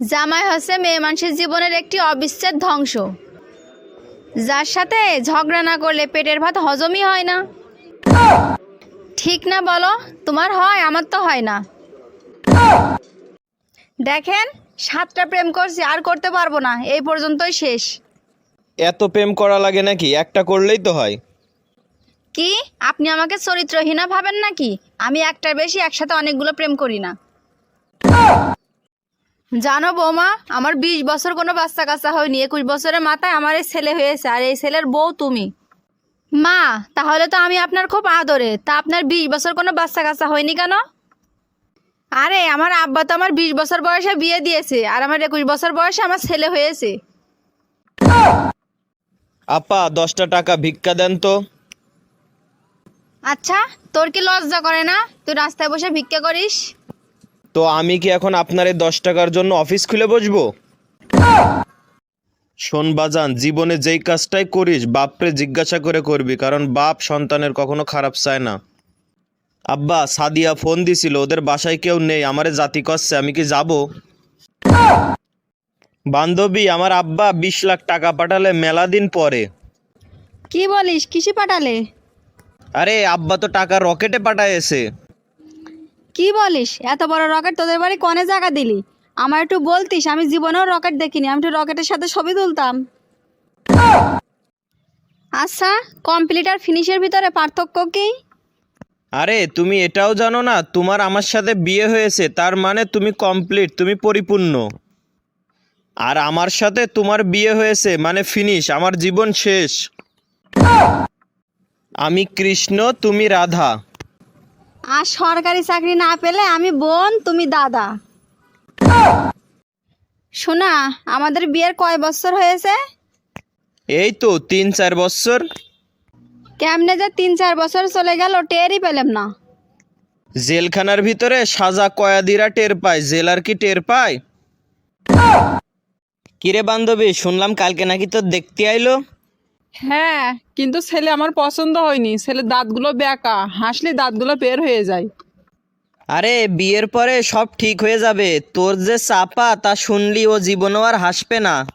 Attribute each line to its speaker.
Speaker 1: জামাই হচ্ছে মেয়ে মানুষের জীবনের একটি অবিচ্ছেদ ধ্বংস। যার সাথে ঝগড়া না করলে পেটের ভাত হজমই হয় না। ঠিক না বলো তোমার হয় আমার তো হয় না। দেখেন সাতটা প্রেম করছি আর করতে পারব না এই পর্যন্তই শেষ।
Speaker 2: এত প্রেম করা লাগে নাকি? একটা করলেই তো হয়।
Speaker 1: কি? আপনি আমাকে চরিত্রহীনা ভাবেন নাকি? আমি একটার বেশি একসাথে অনেকগুলো প্রেম করি না। জানো বৌমা আমার বিশ বছর কোনো বাচ্চা কাচ্চা হয়নি। একুশ বছরের মাথায় আমার এই ছেলে হয়েছে আর এই ছেলের বউ তুমি। মা তাহলে তো আমি আপনার খুব আদরে। তা আপনার বিশ বছর কোনো বাচ্চা কাচ্চা হয়নি কেন? আরে আমার আব্বা তো আমার বিশ বছর বয়সে বিয়ে দিয়েছে আর আমার একুশ বছর বয়সে আমার ছেলে হয়েছে।
Speaker 2: আপা দশটা টাকা ভিক্ষা দেন তো।
Speaker 1: আচ্ছা তোর কি লজ্জা করে না? তুই রাস্তায় বসে ভিক্ষা করিস?
Speaker 2: তো আমি কি এখন আপনার এই দশ টাকার জন্য অফিস খুলে বসবো? শোন বাজান জীবনে যেই কাজটাই করিস বাপরে জিজ্ঞাসা করে করবি কারণ বাপ সন্তানের কখনো খারাপ চায় না। আব্বা সাদিয়া ফোন দিছিল ওদের বাসায় কেউ নেই আমারে জাতি করছে আমি কি যাব? বান্ধবী আমার আব্বা বিশ লাখ টাকা পাঠালে মেলা দিন পরে।
Speaker 1: কি বলিস কিসে পাঠালে?
Speaker 2: আরে আব্বা তো টাকা রকেটে পাঠায়েছে
Speaker 1: কি বলিস? এত বড় রকেট তোদের বাড়ি কনে জায়গা দিলি? আমার একটু বলতিস, আমি জীবনেও রকেট দেখিনি, আমি একটু রকেটের সাথে ছবি তুলতাম। আচ্ছা কমপ্লিট আর ফিনিশের ভিতরে পার্থক্য কি?
Speaker 2: আরে, তুমি এটাও জানো না, তোমার আমার সাথে বিয়ে হয়েছে, তার মানে তুমি কমপ্লিট, তুমি পরিপূর্ণ। আর আমার সাথে তোমার বিয়ে হয়েছে মানে ফিনিশ, আমার জীবন শেষ। আমি কৃষ্ণ, তুমি রাধা।
Speaker 1: আর সরকারি চাকরি না পেলে আমি বোন তুমি দাদা। শোনা আমাদের বিয়ের কয় বছর হয়েছে?
Speaker 2: এই তো তিন চার বছর।
Speaker 1: কেমনে যে তিন চার বছর চলে গেল টেরই পেলাম না।
Speaker 2: জেলখানার ভিতরে সাজা কয়াদিরা টের পায় জেলার কি টের পায়? কিরে বান্ধবী শুনলাম কালকে নাকি তোর দেখতে আইলো।
Speaker 3: হ্যাঁ কিন্তু ছেলে আমার পছন্দ হয়নি। ছেলের দাঁতগুলো বেঁকা, হাসলে দাঁতগুলো বের হয়ে যায়।
Speaker 2: আরে, বিয়ের পরে সব ঠিক হয়ে যাবে। তোর যে চাপা, তা শুনলি ও জীবনও আর হাসবে না।